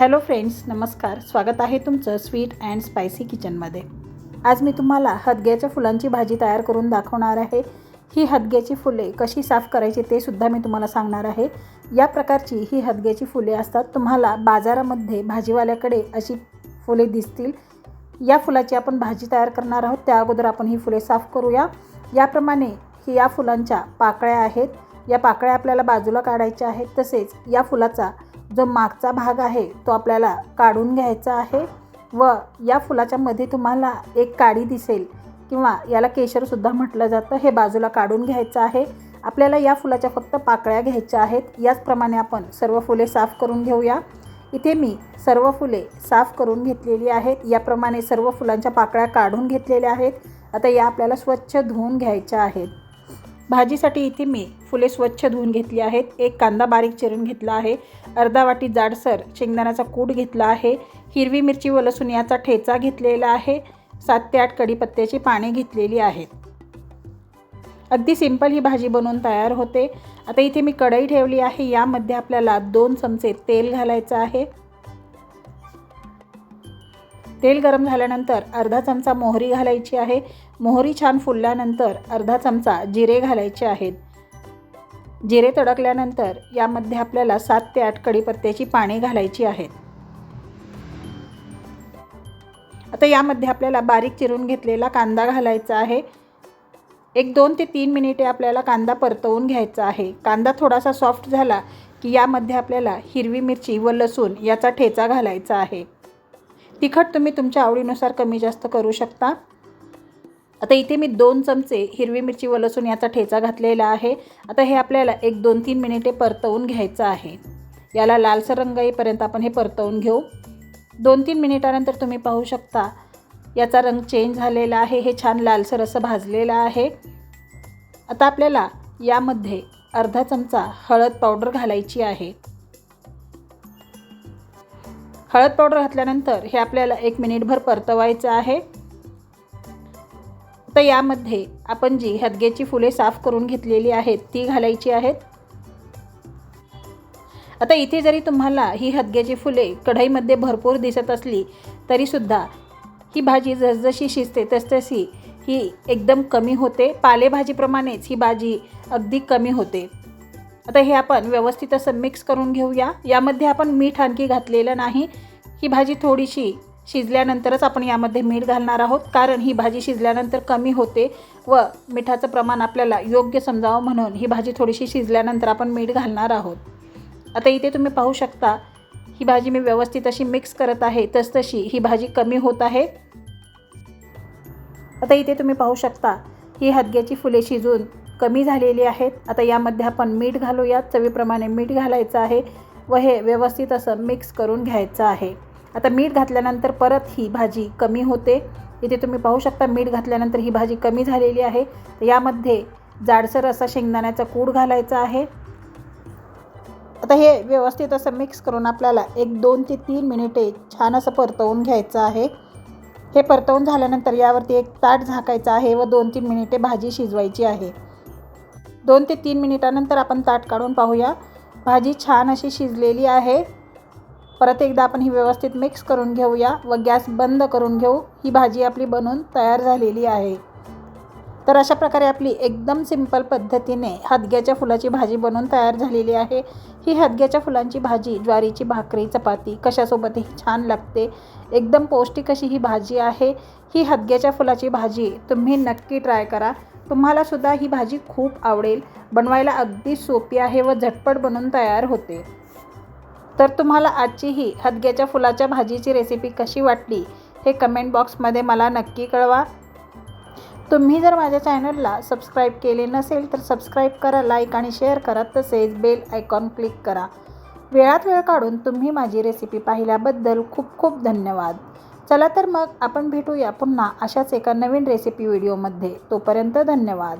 Hello friends नमस्कार. स्वागत आहे तुमचं स्वीट अँड स्पायसी किचनमध्ये. आज मी तुम्हाला हदग्याच्या फुलांची भाजी तयार करून दाखवणार आहे. ही हदग्याची फुले कशी साफ करायची ते सुद्धा मी तुम्हाला सांगणार आहे. या प्रकारची ही हदग्याची फुले असतात. तुम्हाला बाजारामध्ये भाजीवाल्याकडे अशी फुले दिसतील. या फुलाची आपण भाजी तयार करणार आहोत. त्या अगोदर आपण ही फुले साफ करूया. याप्रमाणे ही या फुलांच्या पाकळ्या आहेत. या पाकळ्या आपल्याला बाजूला काढायच्या आहेत. तसेच या फुलाचा जो मागचा भाग आहे तो आपल्याला काढून घ्यायचा आहे व या फुलाच्या मध्ये तुम्हाला एक काडी दिसेल किंवा याला केशरसुद्धा म्हटलं जातं हे बाजूला काढून घ्यायचं आहे. आपल्याला या फुलाच्या फक्त पाकळ्या घ्यायच्या आहेत. याचप्रमाणे आपण सर्व फुले साफ करून घेऊया. इथे मी सर्व फुले साफ करून घेतलेली आहेत. याप्रमाणे सर्व फुलांच्या पाकळ्या काढून घेतलेल्या आहेत. आता या आपल्याला स्वच्छ धुवून घ्यायच्या आहेत. भाजीसाठी इथे मी फुले स्वच्छ धुवून घेतली आहेत. एक कांदा बारीक चिरून घेतला आहे. अर्धा वाटी जाडसर शेंगदाण्याचा कूट घेतला आहे. हिरवी मिरची व लसूण याचा ठेचा घेतलेला आहे. सात ते आठ कढीपत्त्याची पाने घेतलेली आहेत. अगदी सिंपल ही भाजी बनवून तयार होते. आता इथे मी कढई ठेवली आहे. यामध्ये आपल्याला दोन चमचे तेल घालायचं आहे. तेल गरम झाल्यानंतर अर्धा चमचा मोहरी घालायची आहे. मोहरी छान फुलल्यानंतर अर्धा चमचा जिरे घालायचे आहेत. जिरे तडकल्यानंतर यामध्ये आपल्याला सात ते आठ कढीपत्त्याची पाने घालायची आहेत. आता यामध्ये आपल्याला बारीक चिरून घेतलेला कांदा घालायचा आहे. एक दोन ते तीन मिनिटे आपल्याला कांदा परतवून घ्यायचा आहे. कांदा थोडासा सॉफ्ट झाला की यामध्ये आपल्याला हिरवी मिरची व लसूण याचा ठेचा घालायचा आहे. तिखट तुम्ही तुमच्या आवडीनुसार कमी जास्त करू शकता. आता इथे मी दोन चमचे हिरवी मिरची व लसूण याचा ठेचा घातलेला आहे. आता हे आपल्याला एक दोन तीन मिनिटे परतवून घ्यायचं आहे. याला लालसर रंग येईपर्यंत आपण हे परतवून घेऊ. दोन तीन मिनिटानंतर तुम्ही पाहू शकता याचा रंग चेंज झालेला आहे. हे छान लालसर असं भाजलेलं आहे. आता आपल्याला यामध्ये अर्धा चमचा हळद पावडर घालायची आहे. हळद पावडर घातल्यानंतर हे आपल्याला एक मिनिटभर परतवायचं आहे. तर यामध्ये आपण जी हदग्याची फुले साफ करून घेतलेली आहेत ती घालायची आहेत. आता इथे जरी तुम्हाला ही हदग्याची फुले कढईमध्ये भरपूर दिसत असली तरीसुद्धा ही भाजी जसजशी शिजते तसतशी ही एकदम कमी होते. पालेभाजीप्रमाणेच ही भाजी अगदी कमी होते. आता हे आपण व्यवस्थित असं मिक्स करून घेऊया. यामध्ये आपण मीठ आणखी घातलेलं नाही. ही भाजी थोडीशी शिजल्यानंतरच आपण यामध्ये मीठ घालणार आहोत. कारण ही भाजी शिजल्यानंतर कमी होते व मिठाचं प्रमाण आपल्याला योग्य समजावं म्हणून ही भाजी थोडीशी शिजल्यानंतर आपण मीठ घालणार आहोत. आता इथे तुम्ही पाहू शकता ही भाजी मी व्यवस्थित अशी मिक्स करत आहे. तसतशी ही भाजी कमी होत आहे. आता इथे तुम्ही पाहू शकता ही हदग्याची फुले शिजून कमी झालेली आहेत. आता यामध्ये आपण मीठ घालूयात. चवीप्रमाणे मीठ घालायचं आहे व हे व्यवस्थित असं मिक्स करून घ्यायचं आहे. आता मीठ घातल्यानंतर परत ही भाजी कमी होते. इथे तुम्ही पाहू शकता मीठ घातल्यानंतर ही भाजी कमी झालेली आहे. यामध्ये जाडसर असा शेंगदाण्याचा कूड घालायचा आहे. आता हे व्यवस्थित असं मिक्स करून आपल्याला एक दोन ते तीन मिनिटे छान असं परतवून घ्यायचं आहे. हे परतवून झाल्यानंतर यावरती एक ताट झाकायचं आहे व दोन तीन मिनिटे भाजी शिजवायची आहे. दोन ते तीन मिनिटानंतर आपण ताट काढून पाहूया. भाजी छान अशी शिजलेली आहे. परत एकदा आपण ही व्यवस्थित मिक्स करून घेऊया व गॅस बंद करून घेऊ. ही भाजी आपली बनवून तयार झालेली आहे. तर अशा प्रकारे आपली एकदम सिंपल पद्धतीने हदग्याच्या फुलाची भाजी बनवून तयार झालेली आहे. ही हदग्याच्या फुलांची भाजी ज्वारीची भाकरी चपाती कशासोबतही छान लागते. एकदम पौष्टिक अशी ही भाजी आहे. ही हदग्याच्या फुलाची भाजी तुम्ही नक्की ट्राय करा. तुम्हालासुद्धा ही भाजी खूप आवडेल. बनवायला अगदी सोपी आहे व झटपट बनवून तयार होते. तर तुम्हाला आजची ही हदग्याच्या फुलाच्या भाजीची रेसिपी कशी वाटली हे कमेंट बॉक्समध्ये मला नक्की कळवा. तुम्ही जर माझ्या चॅनलला सबस्क्राईब केले नसेल तर सबस्क्राईब करा लाईक आणि शेअर करा तसेच बेल आयकॉन क्लिक करा. वेळात वेळ काढून तुम्ही माझी रेसिपी पाहिल्याबद्दल खूप खूप धन्यवाद. चला तर मग आपण भेटूया पुन्हा अशाच एका नवीन रेसिपी व्हिडिओमध्ये तोपर्यंत धन्यवाद.